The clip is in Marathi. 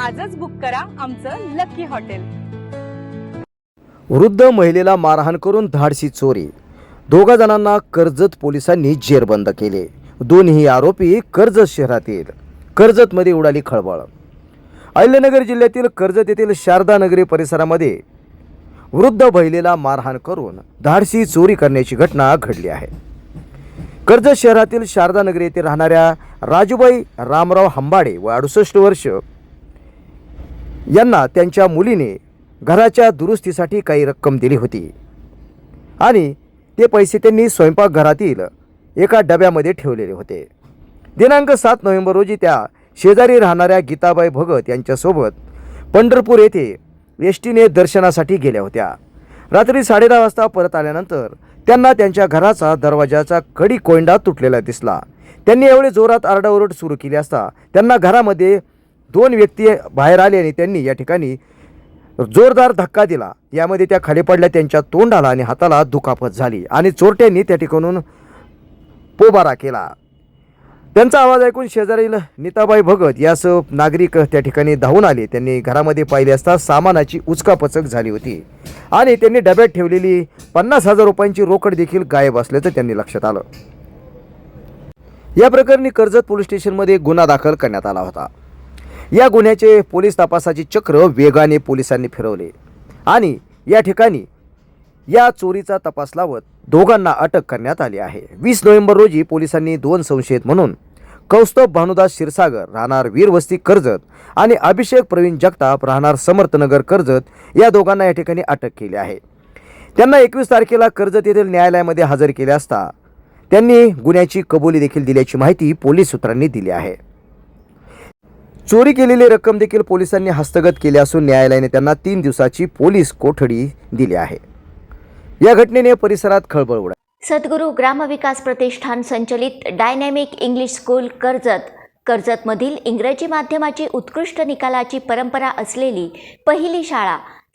आजच बुक करा आमचं लकी हॉटेल. वृद्ध महिलेला मारहाण करून धाडसी चोरी. दोघा जणांना कर्जत पोलिसांनी जेरबंद केले. दोन्ही आरोपी कर्जत शहरातील कर्जतमध्ये उडाली खळबळ. अहिल्यानगर जिल्ह्यातील कर्जत येथील शारदा नगरी परिसरामध्ये वृद्ध महिलेला मारहाण करून धाडसी चोरी करण्याची घटना घडली आहे. कर्जत शहरातील शारदा नगरी येथे राहणाऱ्या राजूबाई रामराव हंबाडे व अडुसष्ट वर्ष यांना त्यांच्या मुलीने घराच्या दुरुस्तीसाठी काही रक्कम दिली होती. आणि ते पैसे त्यांनी स्वयंपाकघरातील एका डब्यामध्ये ठेवलेले होते. दिनांक सात नोव्हेंबर रोजी त्या शेजारी राहणाऱ्या गीताबाई भगत यांच्यासोबत पंढरपूर येथे एस टीने दर्शनासाठी गेल्या होत्या. रात्री साडेदहा वाजता परत आल्यानंतर त्यांना त्यांच्या घराचा दरवाजाचा कडी कोंडा तुटलेला दिसला. त्यांनी एवढे जोरात आरडाओरड सुरू केली असता त्यांना घरामध्ये दोन व्यक्ती बाहेर आले आणि त्यांनी या ठिकाणी जोरदार धक्का दिला. यामध्ये त्या खाली पडल्या त्यांच्या तोंडाला आणि हाताला दुखापत झाली आणि चोरट्यांनी त्या ठिकाणून पोबारा केला. त्यांचा आवाज ऐकून शेजारील नीताबाई भगत यास नागरिक त्या ठिकाणी धावून आले. त्यांनी घरामध्ये पाहिले असता सामानाची उचकापचक झाली होती आणि त्यांनी डब्यात ठेवलेली पन्नास हजार रुपयांची रोकड देखील गायब असल्याचं त्यांनी लक्षात आलं. या प्रकरणी कर्जत पोलीस स्टेशनमध्ये गुन्हा दाखल करण्यात आला होता. या गुन्ह्याचे पोलीस तपासाचे चक्र वेगाने पोलिसांनी फिरवले. आणि या ठिकाणी या चोरीचा तपास लावत दोघांना अटक करण्यात आली आहे. वीस नोव्हेंबर रोजी पोलिसांनी दोन संशयित म्हणून कौस्तभ भानुदास क्षीरसागर राहणार वीरवस्ती कर्जत आणि अभिषेक प्रवीण जगताप राहणार समर्थनगर कर्जत या दोघांना या ठिकाणी अटक केली आहे. त्यांना एकवीस तारखेला कर्जत येथील न्यायालयामध्ये हजर केले असता त्यांनी गुन्ह्याची कबुली देखील दिल्याची माहिती पोलीस सूत्रांनी दिली आहे. चोरी केलेली रक्कम देखील पोलिसांनी हस्तगत केली असून न्यायालयाने त्यांना तीन दिवसाची पोलीस कोठडी दिली आहे. या घटनेने परिसरात खळबळ उडाली. सद्गुरू ग्रामविकास प्रतिष्ठान संचलित डायनॅमिक इंग्लिश स्कूल कर्जत. कर्जतमधील इंग्रजी माध्यमाची उत्कृष्ट निकालाची परंपरा असलेली पहिली शाळा